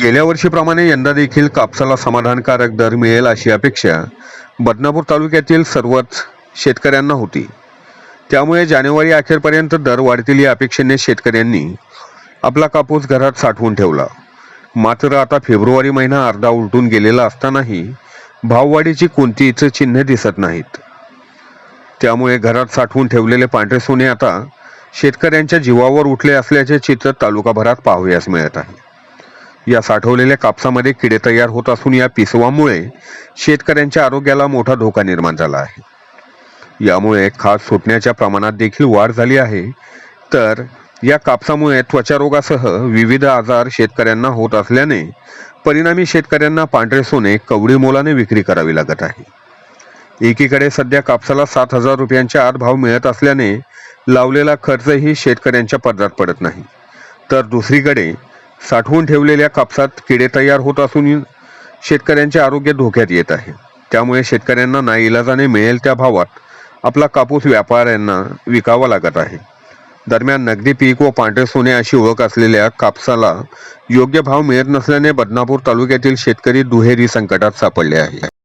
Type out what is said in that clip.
गेल्या वर्षीप्रमाणे यंदा देखील कापसाला समाधानकारक दर मिळेल अशी अपेक्षा बदनापूर तालुक्यातील सर्वच शेतकऱ्यांना होती. त्यामुळे जानेवारी अखेरपर्यंत दर वाढतील या अपेक्षेने शेतकऱ्यांनी आपला कापूस घरात साठवून ठेवला. मात्र आता फेब्रुवारी महिना अर्धा उलटून गेलेला असतानाही भाववाढीची कोणतीच चिन्ह दिसत नाहीत. त्यामुळे घरात साठवून ठेवलेले पांढरे सोने आता शेतकऱ्यांच्या जीवावर उठले असल्याचे चित्र तालुकाभरात पाहावयास मिळत आहे. या साठवलेल्या कापसामध्ये किडे तयार होत असून या पिसवामुळे शेतकऱ्यांच्या आरोग्याला मोठा धोका निर्माण झाला आहे. यामुळे खास सुटण्याच्या प्रमाणात देखील वाढ झाली आहे. तर या कापसामुळे त्वचारोगासह विविध आजार शेतकऱ्यांना होत असल्याने परिणामी शेतकऱ्यांना पांढरे सोने कवडी मोलाने विक्री करावी लागत आहे. एकीकडे सध्या कापसाला सात हजार रुपयांच्या आत भाव मिळत असल्याने लावलेला खर्चही शेतकऱ्यांच्या पदरात पडत नाही. तर दुसरीकडे साठवून ठेवलेल्या कापसात किडे तयार होत असून शेतकऱ्यांचे आरोग्य धोक्यात येत आहे. त्यामुळे शेतकऱ्यांना नाईलाजाने मिळेल त्या भावात आपला कापूस व्यापाऱ्यांना विकावा लागत आहे. दरम्यान नगदी पीक व पांढरे सोने अशी ओळख असलेल्या कापसाला योग्य भाव मिळत नसल्याने बदनापूर तालुक्यातील शेतकरी दुहेरी संकटात सापडले आहे